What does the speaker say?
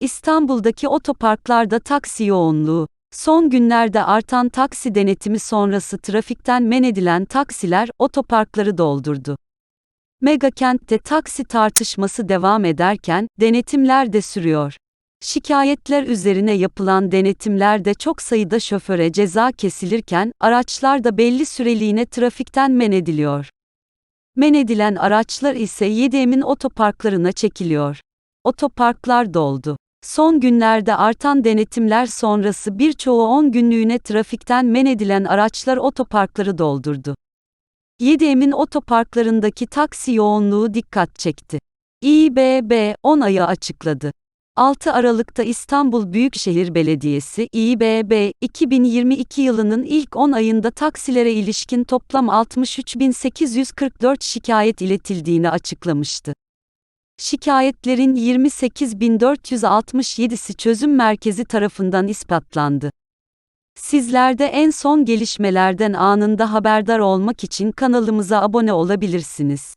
İstanbul'daki otoparklarda taksi yoğunluğu. Son günlerde artan taksi denetimi sonrası trafikten men edilen taksiler otoparkları doldurdu. Mega kentte taksi tartışması devam ederken denetimler de sürüyor. Şikayetler üzerine yapılan denetimlerde çok sayıda şoföre ceza kesilirken araçlar da belli süreliğine trafikten men ediliyor. Men edilen araçlar ise 7 Emin otoparklarına çekiliyor. Otoparklar doldu. Son günlerde artan denetimler sonrası birçoğu 10 günlüğüne trafikten men edilen araçlar otoparkları doldurdu. 7 Emin otoparklarındaki taksi yoğunluğu dikkat çekti. İBB 10 ayı açıkladı. 6 Aralık'ta İstanbul Büyükşehir Belediyesi İBB 2022 yılının ilk 10 ayında taksilere ilişkin toplam 63.844 şikayet iletildiğini açıklamıştı. Şikayetlerin 28.467'si çözüm merkezi tarafından ispatlandı. Sizler de en son gelişmelerden anında haberdar olmak için kanalımıza abone olabilirsiniz.